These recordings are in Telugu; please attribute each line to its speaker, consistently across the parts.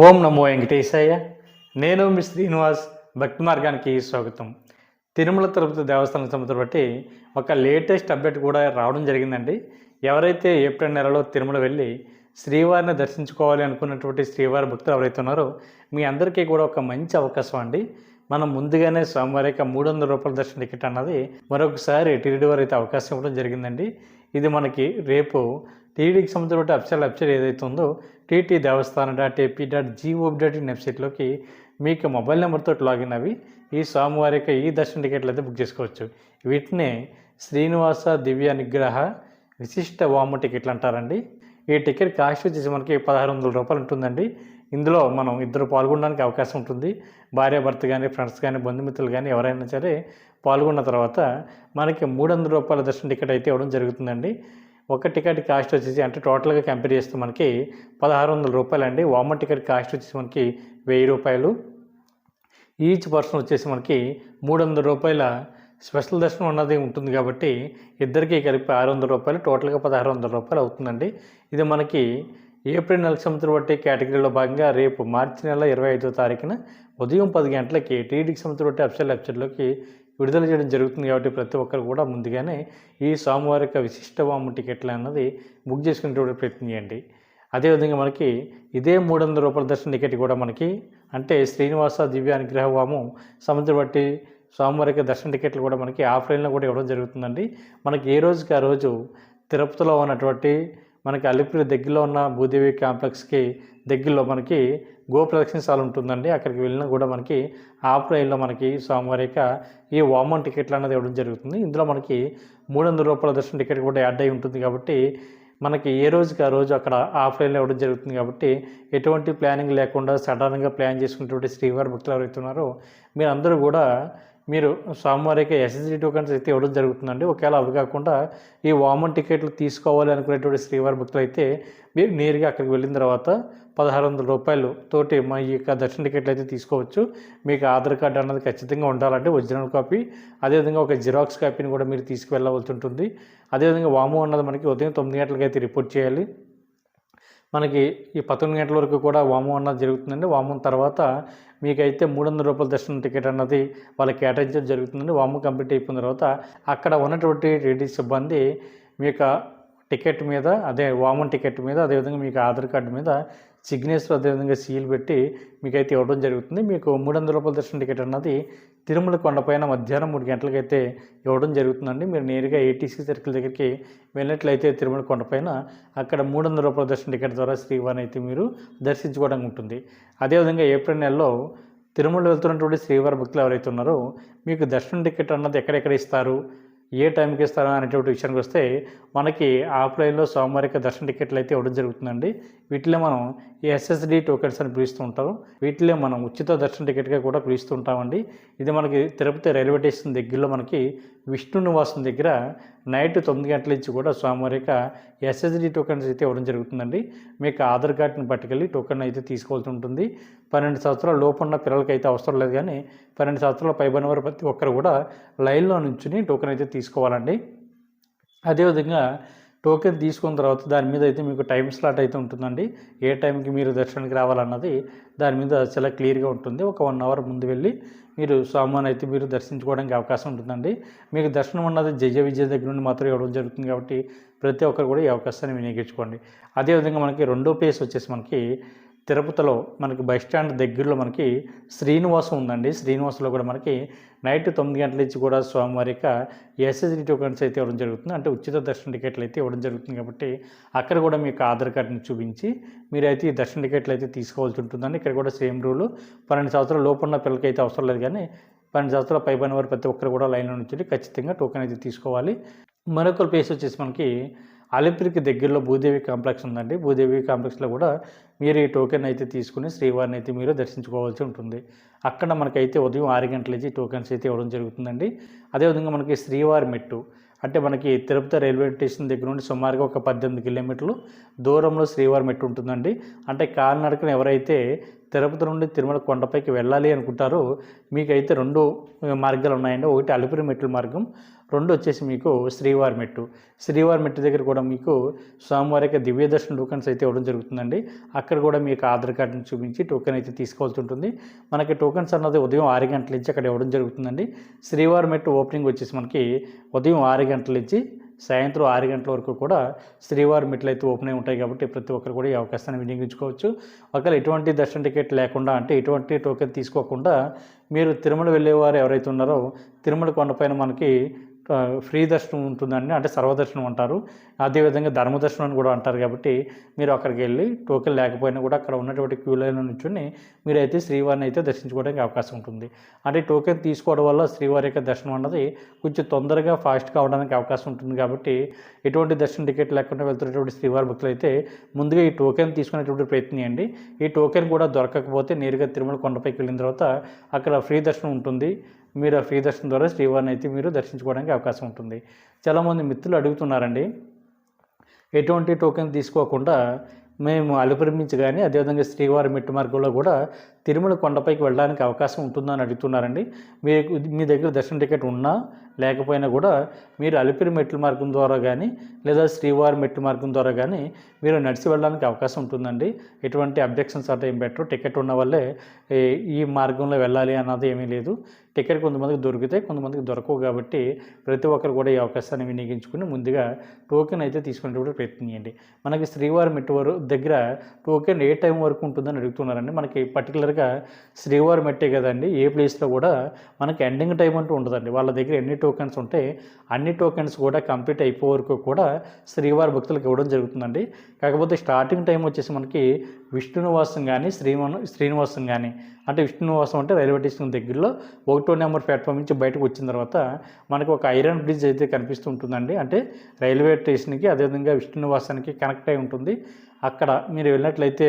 Speaker 1: ఓం నమో వెంకటేశయ్య నేను మీ శ్రీనివాస్ భక్తి మార్గానికి స్వాగతం. తిరుమల తిరుపతి దేవస్థానం సంబంధం బట్టి ఒక లేటెస్ట్ అప్డేట్ కూడా రావడం జరిగిందండి. ఎవరైతే ఏప్రిల్ నెలలో తిరుమల వెళ్ళి శ్రీవారిని దర్శించుకోవాలి అనుకున్నటువంటి శ్రీవారి భక్తులు ఎవరైతే ఉన్నారో మీ అందరికీ కూడా ఒక మంచి అవకాశం అండి. మనం ముందుగానే స్వామివారి యొక్క మూడు వందల రూపాయల దర్శన టికెట్ అన్నది మరొకసారి టీడీ వారు అయితే అవకాశం ఇవ్వడం జరిగిందండి. ఇది మనకి రేపు టీడీకి సంబంధించిన అఫిషియల్ వెబ్సైట్ ఏదైతే ఉందో TT Devasthanam dot AP dot GOB dot in వెబ్సైట్లోకి మీకు మొబైల్ నెంబర్తో లాగిన్ అవి ఈ స్వామివారి యొక్క ఈ దర్శన టికెట్లు అయితే బుక్ చేసుకోవచ్చు. వీటినే శ్రీనివాస దివ్య నిగ్రహ విశిష్ట వామ టికెట్లు అంటారండి. ఈ టికెట్ కాస్ట్ వచ్చేసి మనకి పదహారు వందల రూపాయలు ఉంటుందండి. ఇందులో మనం ఇద్దరు పాల్గొనడానికి అవకాశం ఉంటుంది. భార్యాభర్త కానీ ఫ్రెండ్స్ కానీ బంధుమిత్రులు కానీ ఎవరైనా సరే పాల్గొన్న తర్వాత మనకి మూడు వందల రూపాయల దర్శన టికెట్ అయితే ఇవ్వడం జరుగుతుందండి. ఒక టికెట్ కాస్ట్ వచ్చేసి అంటే టోటల్గా కంపేర్ చేస్తే మనకి పదహారు వందల రూపాయలు అండి వామన్ టికెట్ కాస్ట్ వచ్చేసి మనకి వెయ్యి రూపాయలు. ఈచ్ పర్సన్ వచ్చేసి మనకి మూడు వందల రూపాయల స్పెషల్ దర్శనం అన్నది ఉంటుంది కాబట్టి ఇద్దరికి కలిపి ఆరు వందల రూపాయలు టోటల్గా పదహారు వందల రూపాయలు అవుతుందండి. ఇది మనకి ఏప్రిల్ నెల సంవత్సరం బట్టి కేటగిరీలో భాగంగా రేపు మార్చి నెల ఇరవై ఐదో తారీఖున ఉదయం పది గంటలకి టీడీకి సంవత్సరం బట్టి అఫిషియల్ వెబ్సైట్లోకి విడుదల చేయడం జరుగుతుంది కాబట్టి ప్రతి ఒక్కరు కూడా ముందుగానే ఈ సోమవారిక యొక్క విశిష్ట వాము టికెట్లు అన్నది బుక్ చేసుకునేటువంటి ప్రయత్నం చేయండి. అదేవిధంగా మనకి ఇదే మూడు వందల రూపాయల దర్శన టికెట్ కూడా మనకి అంటే శ్రీనివాస దివ్య అనుగ్రహ వాము సముద్ర బట్టి సోమవారికి దర్శన టికెట్లు కూడా మనకి ఆఫ్లైన్లో కూడా ఇవ్వడం జరుగుతుందండి. మనకి ఏ రోజుకి ఆ రోజు తిరుపతిలో ఉన్నటువంటి మనకి అలిపిరి దగ్గరలో ఉన్న భూదేవి కాంప్లెక్స్కి దగ్గరలో మనకి గోప్రదక్షిణ శాల ఉంటుందండి. అక్కడికి వెళ్ళినా కూడా మనకి ఆఫ్లైన్లో మనకి సోమవారి యొక్క ఈ వామన్ టికెట్లు అనేది ఇవ్వడం జరుగుతుంది. ఇందులో మనకి మూడు వందల రూపాయల దర్శనం టికెట్ కూడా యాడ్ అయి ఉంటుంది కాబట్టి మనకి ఏ రోజుకి ఆ రోజు అక్కడ ఆఫ్లైన్లో ఇవ్వడం జరుగుతుంది కాబట్టి ఎటువంటి ప్లానింగ్ లేకుండా సడన్గా ప్లాన్ చేసుకున్నటువంటి శ్రీవారి భక్తులు ఎవరైతే ఉన్నారో మీరు అందరూ కూడా మీరు సోమవారికి ఎస్ఎస్డి టోకన్స్ అయితే ఇవ్వడం జరుగుతుందండి. ఒకవేళ అవి కాకుండా ఈ వామన్ టికెట్లు తీసుకోవాలి అనుకునేటువంటి శ్రీవారి భక్తులు అయితే మీరు నేరుగా అక్కడికి వెళ్ళిన తర్వాత పదహారు వందల రూపాయలు తోటి మా ఈ యొక్క దర్శన టికెట్లు అయితే తీసుకోవచ్చు. మీకు ఆధార్ కార్డు అన్నది ఖచ్చితంగా ఉండాలంటే ఒరిజినల్ కాపీ. అదేవిధంగా ఒక జిరాక్స్ కాపీని కూడా మీరు తీసుకువెళ్ళవలసి ఉంటుంది. అదేవిధంగా వాము అన్నది మనకి ఉదయం తొమ్మిది గంటలకి అయితే రిపోర్ట్ చేయాలి. మనకి ఈ పదకొండు గంటల వరకు కూడా వామం అన్నది జరుగుతుందండి. వామం తర్వాత మీకైతే మూడు వందల రూపాయల దర్శనం టికెట్ అన్నది వాళ్ళకి కేటాయించడం జరుగుతుందండి. వామం కంప్లీట్ అయిపోయిన తర్వాత అక్కడ ఉన్నటువంటి టీటీ సిబ్బంది మీ యొక్క టికెట్ మీద అదే వామన్ టికెట్ మీద అదేవిధంగా మీకు ఆధార్ కార్డు మీద సిగ్నేచర్ అదేవిధంగా సీల్ పెట్టి మీకైతే ఇవ్వడం జరుగుతుంది. మీకు మూడు వందల రూపాయల దర్శన టికెట్ అన్నది తిరుమల కొండపైన మధ్యాహ్నం మూడు గంటలకైతే ఇవ్వడం జరుగుతుందండి. మీరు నేరుగా ఏటీసీ సర్కిల్ దగ్గరికి వెళ్ళినట్లయితే తిరుమల కొండపైన అక్కడ మూడు వందల రూపాయల దర్శన టికెట్ ద్వారా శ్రీవారిని అయితే మీరు దర్శించుకోవడం ఉంటుంది. అదేవిధంగా ఏప్రిల్ నెలలో తిరుమల వెళ్తున్నటువంటి శ్రీవారి భక్తులు ఎవరైతే ఉన్నారో మీకు దర్శనం టికెట్ అన్నది ఎక్కడెక్కడ ఇస్తారు? ఏ టైంకి ఇస్తారా అనేటువంటి విషయానికి వస్తే మనకి ఆఫ్లైన్లో సోమవారిక దర్శన టికెట్లు అయితే ఇవ్వడం జరుగుతుందండి. వీటిలో మనం ఎస్ఎస్డి టోకెన్స్ అని పిలుస్తూ ఉంటాం. వీటిలో మనం ఉచిత దర్శన టికెట్గా కూడా పిలుస్తూ ఉంటామండి. ఇది మనకి తిరుపతి రైల్వే స్టేషన్ దగ్గరలో మనకి విష్ణు నివాసం దగ్గర నైట్ తొమ్మిది గంటల నుంచి కూడా సోమవారిక ఎస్ఎస్డి టోకెన్స్ అయితే ఇవ్వడం జరుగుతుందండి. మీకు ఆధార్ కార్డుని పట్టుకెళ్ళి టోకెన్ అయితే తీసుకోవాల్సి ఉంటుంది. పన్నెండు సంవత్సరాల లోపున్న పిల్లలకి అయితే అవసరం లేదు కానీ పన్నెండు సంవత్సరాల పైబడిన వారు ప్రతి ఒక్కరు కూడా లైన్లో నుంచుని టోకెన్ అయితే తీసుకోవాలండి. అదేవిధంగా టోకెన్ తీసుకున్న తర్వాత దాని మీద అయితే మీకు టైం స్లాట్ అయితే ఉంటుందండి. ఏ టైంకి మీరు దర్శనానికి రావాలన్నది దాని మీద చాలా క్లియర్గా ఉంటుంది. ఒక వన్ అవర్ ముందు వెళ్ళి మీరు స్వామిని అయితే మీరు దర్శించుకోవడానికి అవకాశం ఉంటుందండి. మీకు దర్శనం ఉన్నది జయ విజయ దగ్గర నుండి మాత్రం ఇవ్వడం జరుగుతుంది కాబట్టి ప్రతి ఒక్కరు కూడా ఈ అవకాశాన్ని వినియోగించుకోండి. అదేవిధంగా మనకి రెండో ప్లేస్ వచ్చేసి మనకి తిరుపతిలో మనకి బస్ స్టాండ్ దగ్గరలో మనకి శ్రీనివాసం ఉందండి. శ్రీనివాసంలో కూడా మనకి నైట్ తొమ్మిది గంటల నుంచి కూడా స్వామివారి యొక్క ఎస్ఎస్డి టోకెన్స్ అయితే ఇవ్వడం జరుగుతుంది. అంటే ఉచిత దర్శన టికెట్లు అయితే ఇవ్వడం జరుగుతుంది కాబట్టి అక్కడ కూడా మీకు ఆధార్ కార్డుని చూపించి మీరైతే ఈ దర్శన టికెట్లు అయితే తీసుకోవాల్సి ఉంటుందండి. ఇక్కడ కూడా సేమ్ రూలు. పన్నెండు సంవత్సరాల లోపున్న పిల్లలకి అయితే అవసరం లేదు కానీ పన్నెండు సంవత్సరాల పైబడిన వారు ప్రతి ఒక్కరు కూడా లైన్లో నుంచి ఖచ్చితంగా టోకెన్ అయితే తీసుకోవాలి. మరొక ప్లేస్ వచ్చేసి మనకి అలిపిరికి దగ్గరలో భూదేవి కాంప్లెక్స్ ఉందండి. భూదేవి కాంప్లెక్స్లో కూడా మీరు ఈ టోకెన్ అయితే తీసుకుని శ్రీవారిని అయితే మీరు దర్శించుకోవాల్సి ఉంటుంది. అక్కడ మనకైతే ఉదయం ఆరు గంటల టోకెన్స్ అయితే ఇవ్వడం జరుగుతుందండి. అదేవిధంగా మనకి శ్రీవారి మెట్టు అంటే మనకి తిరుపతి రైల్వే స్టేషన్ దగ్గర నుండి సుమారుగా ఒక పద్దెనిమిది కిలోమీటర్లు దూరంలో శ్రీవారి మెట్టు ఉంటుందండి. అంటే కాలినడకన ఎవరైతే తిరుపతి నుండి తిరుమల కొండపైకి వెళ్ళాలి అనుకుంటారో మీకైతే రెండు మార్గాలు ఉన్నాయండి. ఒకటి అలిపిరి మెట్ల మార్గం రెండు వచ్చేసి మీకు శ్రీవారి మెట్టు. శ్రీవారి మెట్టు దగ్గర కూడా మీకు స్వామివారికి దివ్య దర్శన టోకన్స్ అయితే ఇవ్వడం జరుగుతుందండి. అక్కడ కూడా మీకు ఆధార్ కార్డుని చూపించి టోకెన్ అయితే తీసుకోవాల్సి ఉంటుంది. మనకి టోకెన్స్ అన్నది ఉదయం ఆరు గంటల నుంచి అక్కడ ఇవ్వడం జరుగుతుందండి. శ్రీవారి మెట్టు ఓపెనింగ్ వచ్చేసి మనకి ఉదయం ఆరు గంటల నుంచి సాయంత్రం ఆరు గంటల వరకు కూడా శ్రీవారి మెట్లు అయితే ఓపెన్ అయి ఉంటాయి కాబట్టి ప్రతి ఒక్కరు కూడా ఈ అవకాశాన్ని వినియోగించుకోవచ్చు. ఒకవేళ ఎటువంటి దర్శన టికెట్ లేకుండా అంటే ఎటువంటి టోకెన్ తీసుకోకుండా మీరు తిరుమల వెళ్ళేవారు ఎవరైతే ఉన్నారో తిరుమల కొండపైన మనకి ఫ్రీ దర్శనం ఉంటుందండి. అంటే సర్వదర్శనం అంటారు. అదేవిధంగా ధర్మదర్శనం అని కూడా అంటారు కాబట్టి మీరు అక్కడికి వెళ్ళి టోకెన్ లేకపోయినా కూడా అక్కడ ఉన్నటువంటి క్యూ లైన్ నుంచుని మీరైతే శ్రీవారిని అయితే దర్శించుకోవడానికి అవకాశం ఉంటుంది. అంటే టోకెన్ తీసుకోవడం వల్ల శ్రీవారి యొక్క దర్శనం అన్నది కొంచెం తొందరగా ఫాస్ట్గా అవడానికి అవకాశం ఉంటుంది కాబట్టి ఎటువంటి దర్శన టికెట్ లేకుండా వెళ్తున్నటువంటి శ్రీవారి భక్తులు అయితే ముందుగా ఈ టోకెన్ తీసుకునేటువంటి ప్రయత్నం చేయండి. ఈ టోకెన్ కూడా దొరకకపోతే నేరుగా తిరుమల కొండపైకి వెళ్ళిన తర్వాత అక్కడ ఫ్రీ దర్శనం ఉంటుంది. మీరు ఆ ఫ్రీ దర్శనం ద్వారా శ్రీవారిని అయితే మీరు దర్శించుకోవడానికి అవకాశం ఉంటుంది. చాలామంది మిత్రులు అడుగుతున్నారండి. ఎటువంటి టోకెన్ తీసుకోకుండా మేము అలిపిరి కానీ అదేవిధంగా శ్రీవారి మెట్టు మార్గంలో కూడా తిరుమల కొండపైకి వెళ్ళడానికి అవకాశం ఉంటుందని అడుగుతున్నారండి. మీ మీ దగ్గర దర్శన టికెట్ ఉన్నా లేకపోయినా కూడా మీరు అలిపిరి మెట్ల మార్గం ద్వారా కానీ లేదా శ్రీవారి మెట్ల మార్గం ద్వారా కానీ మీరు నడిచి వెళ్ళడానికి అవకాశం ఉంటుందండి. ఎటువంటి అబ్జెక్షన్స్ అంటే ఏం పెట్టరు. టికెట్ ఉన్న వల్లే ఈ- మార్గంలో వెళ్ళాలి అన్నది ఏమీ లేదు. టికెట్ కొంతమందికి దొరికితే కొంతమందికి దొరకవు కాబట్టి ప్రతి ఒక్కరు కూడా ఈ అవకాశాన్ని వినియోగించుకుని ముందుగా టోకెన్ అయితే తీసుకునేటువంటి ప్రయత్నం చేయండి. మనకి శ్రీవారి మెట్టు వరకు దగ్గర టోకెన్ ఏ టైం వరకు ఉంటుందని అడుగుతున్నారండి. మనకి పర్టికులర్ పర్టికులర్గా శ్రీవారి మట్టే కదండి ఏ ప్లేస్లో కూడా మనకి ఎండింగ్ టైం అంటూ ఉండదండి. వాళ్ళ దగ్గర ఎన్ని టోకెన్స్ ఉంటే అన్ని టోకెన్స్ కూడా కంప్లీట్ అయిపోయే వరకు కూడా శ్రీవారి భక్తులకు ఇవ్వడం జరుగుతుందండి. కాకపోతే స్టార్టింగ్ టైం వచ్చేసి మనకి విష్ణునివాసం కానీ శ్రీవన్ శ్రీనివాసం కానీ అంటే విష్ణునివాసం అంటే రైల్వే స్టేషన్ దగ్గరలో ఒకటో నెంబర్ ప్లాట్ఫామ్ నుంచి బయటకు వచ్చిన తర్వాత మనకు ఒక ఐరన్ బ్రిడ్జ్ అయితే కనిపిస్తూ ఉంటుందండి. అంటే రైల్వే స్టేషన్కి అదేవిధంగా విష్ణునివాసానికి కనెక్ట్ అయి ఉంటుంది. అక్కడ మీరు వెళ్ళినట్లయితే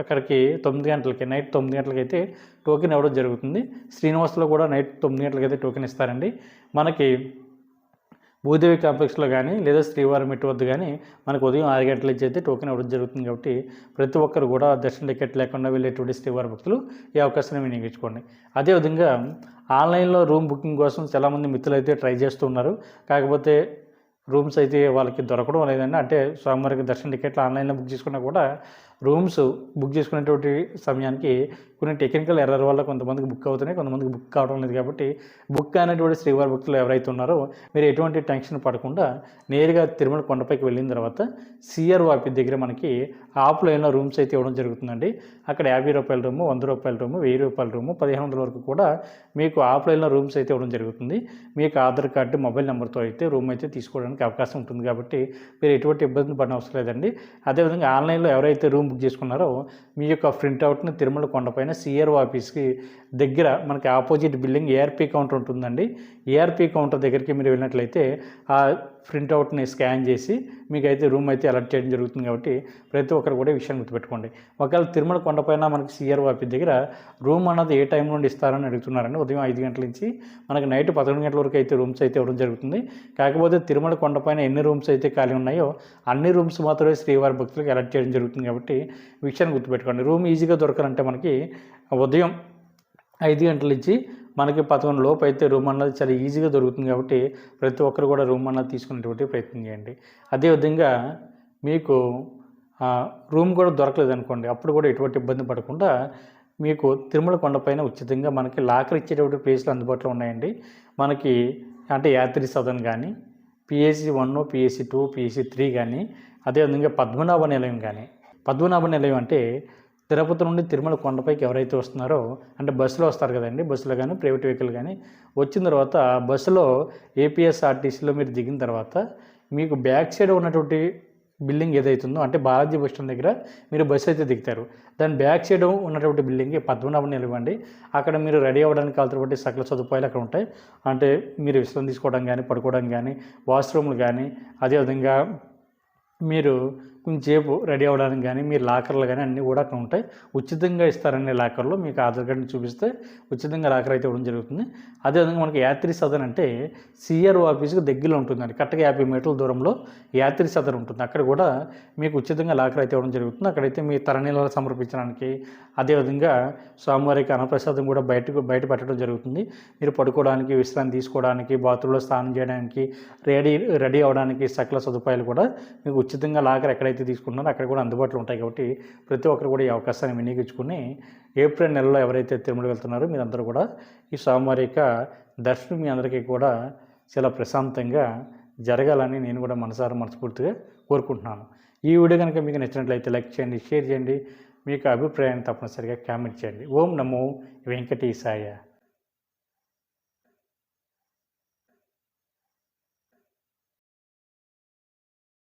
Speaker 1: అక్కడికి తొమ్మిది గంటలకి నైట్ తొమ్మిది గంటలకి అయితే టోకెన్ ఇవ్వడం జరుగుతుంది. శ్రీనివాసులో కూడా నైట్ తొమ్మిది గంటలకి అయితే టోకెన్ ఇస్తారండి. మనకి భూదేవి కాంప్లెక్స్లో కానీ లేదా శ్రీవారి మెట్టు వద్ద కానీ మనకు ఉదయం ఆరు గంటల నుంచి అయితే టోకెన్ ఇవ్వడం జరుగుతుంది కాబట్టి ప్రతి ఒక్కరు కూడా దర్శన టికెట్ లేకుండా వెళ్ళేటువంటి శ్రీవారి భక్తులు ఈ అవకాశాన్ని వినియోగించుకోండి. అదేవిధంగా ఆన్లైన్లో రూమ్ బుకింగ్ కోసం చాలామంది మిత్రులు అయితే ట్రై చేస్తూ ఉన్నారు. కాకపోతే రూమ్స్ అయితే వాళ్ళకి దొరకడం లేదండి. అంటే స్వామివారికి దర్శన టికెట్లు ఆన్లైన్లో బుక్ చేసుకున్నా కూడా రూమ్స్ బుక్ చేసుకునేటువంటి సమయానికి కొన్ని టెక్నికల్ ఎర్రర్ వల్ల కొంతమందికి బుక్ అవుతున్నాయి కొంతమందికి బుక్ కావడం లేదు కాబట్టి బుక్ అయినటువంటి శ్రీవారి భక్తులు ఎవరైతే ఉన్నారో మీరు ఎటువంటి టెన్షన్ పడకుండా నేరుగా తిరుమల కొండపైకి వెళ్ళిన తర్వాత సిఆర్ వాపి దగ్గర మనకి ఆఫ్లైన్లో రూమ్స్ అయితే ఇవ్వడం జరుగుతుందండి. అక్కడ యాభై రూపాయల రూము వంద రూపాయల రూము వెయ్యి రూపాయల రూము పదిహేను వందల వరకు కూడా మీకు ఆఫ్లైన్లో రూమ్స్ అయితే ఇవ్వడం జరుగుతుంది. మీకు ఆధార్ కార్డు మొబైల్ నెంబర్తో అయితే రూమ్ అయితే తీసుకోవడానికి అవకాశం ఉంటుంది కాబట్టి మీరు ఎటువంటి ఇబ్బంది పడిన అవసరం లేదండి. అదేవిధంగా ఆన్లైన్లో ఎవరైతే రూమ్ బుక్ చేసుకున్నారో మీ యొక్క ప్రింట్అవుట్ని తిరుమల కొండపైన సిఆర్ఓ ఆఫీస్కి దగ్గర మనకి ఆపోజిట్ బిల్డింగ్ ఏఆర్పీ కౌంటర్ ఉంటుందండి. ఏఆర్పీ కౌంటర్ దగ్గరికి మీరు వెళ్ళినట్లయితే ఆ ప్రింట్అవుట్ని స్కాన్ చేసి మీకు అయితే రూమ్ అయితే అలర్ట్ చేయడం జరుగుతుంది కాబట్టి ప్రతి ఒక్కరు కూడా ఈ విషయాన్ని గుర్తుపెట్టుకోండి. ఒకవేళ తిరుమల కొండపైన మనకి సిఆర్ఓ ఆఫీస్ దగ్గర రూమ్ అన్నది ఏ టైం నుండి ఇస్తారని అడుగుతున్నారండి. ఉదయం ఐదు గంటల నుంచి మనకి నైట్ పదకొండు గంటల వరకు అయితే రూమ్స్ అయితే ఇవ్వడం జరుగుతుంది. కాకపోతే తిరుమల కొండపైన ఎన్ని రూమ్స్ అయితే ఖాళీ ఉన్నాయో అన్ని రూమ్స్ మాత్రమే శ్రీవారి భక్తులకు అలర్ట్ చేయడం జరుగుతుంది కాబట్టి విషయాన్ని గుర్తుపెట్టుకోండి. రూమ్ ఈజీగా దొరకాలంటే మనకి ఉదయం ఐదు గంటల నుంచి మనకి పదకొండు లోపు అయితే రూమ్ అన్నది చాలా ఈజీగా దొరుకుతుంది కాబట్టి ప్రతి ఒక్కరు కూడా రూమ్ అన్నది తీసుకునేటువంటి ప్రయత్నం చేయండి. అదేవిధంగా మీకు రూమ్ కూడా దొరకలేదు అనుకోండి అప్పుడు కూడా ఎటువంటి ఇబ్బంది పడకుండా మీకు తిరుమల కొండపైన ఉచితంగా మనకి లాకర్ ఇచ్చేటువంటి ప్లేస్లు అందుబాటులో ఉన్నాయండి. మనకి అంటే యాత్రి సదన్ కానీ PSC one PSC two PSC three కానీ అదేవిధంగా పద్మనాభ నిలయం కానీ పద్మనాభ నిలయం అంటే తిరుపతి నుండి తిరుమల కొండపైకి ఎవరైతే వస్తున్నారో అంటే బస్సులో వస్తారు కదండి బస్సులో కానీ ప్రైవేట్ వెహికల్ కానీ వచ్చిన తర్వాత బస్సులో ఏపీఎస్ఆర్టీసీలో మీరు దిగిన తర్వాత మీకు బ్యాక్ సైడ్ ఉన్నటువంటి బిల్డింగ్ ఏదైతుందో అంటే బాలాజీ బస్ స్టాండ్ దగ్గర మీరు బస్సు అయితే దిగుతారు. దాని బ్యాక్ సైడ్ ఉన్నటువంటి బిల్డింగ్ పద్మనాభ నిలవండి అక్కడ మీరు రెడీ అవ్వడానికి కావాల్సినటువంటి సకల సదుపాయాలు అక్కడ ఉంటాయి. అంటే మీరు విశ్రాంతి తీసుకోవడం కానీ పడుకోవడం కానీ వాష్రూమ్లు కానీ అదేవిధంగా మీరు కొంచెంసేపు రెడీ అవ్వడానికి కానీ మీ లాకర్లు కానీ అన్నీ కూడా అక్కడ ఉంటాయి. ఉచితంగా ఇస్తారనే లాకర్లో మీకు ఆధార్ కార్డుని చూపిస్తే ఉచితంగా లాకర్ అయితే ఇవ్వడం జరుగుతుంది. అదేవిధంగా మనకి యాత్రి సదన్ అంటే సిఆర్ఓ ఆఫీస్కి దగ్గరలో ఉంటుందండి. కరెక్ట్గా యాభై మీటర్ల దూరంలో యాత్రి సదన్ ఉంటుంది. అక్కడ కూడా మీకు ఉచితంగా లాకర్ అయితే ఇవ్వడం జరుగుతుంది. అక్కడైతే మీ తరణీలను సమర్పించడానికి అదేవిధంగా స్వామివారికి అన్నప్రసాదం కూడా బయటకు బయట పెట్టడం జరుగుతుంది. మీరు పడుకోవడానికి విశ్రాంతి తీసుకోవడానికి బాత్రూంలో స్నానం చేయడానికి రెడీ రెడీ అవ్వడానికి సకల సదుపాయాలు కూడా మీకు ఉచితంగా లాకర్ ఎక్కడైతే తీసుకుంటున్నారో అక్కడ కూడా అందుబాటులో ఉంటాయి కాబట్టి ప్రతి ఒక్కరు కూడా ఈ అవకాశాన్ని వినియోగించుకుని ఏప్రిల్ నెలలో ఎవరైతే తిరుమల వెళ్తున్నారో మీరందరూ కూడా ఈ స్వామివారి దర్శనం మీ అందరికీ కూడా చాలా ప్రశాంతంగా జరగాలని నేను కూడా మనసారా మనస్ఫూర్తిగా కోరుకుంటున్నాను. ఈ వీడియో కనుక మీకు నచ్చినట్లయితే లైక్ చేయండి షేర్ చేయండి. మీకు అభిప్రాయాన్ని తప్పనిసరిగా కామెంట్ చేయండి. ఓం నమో వెంకటేశాయ.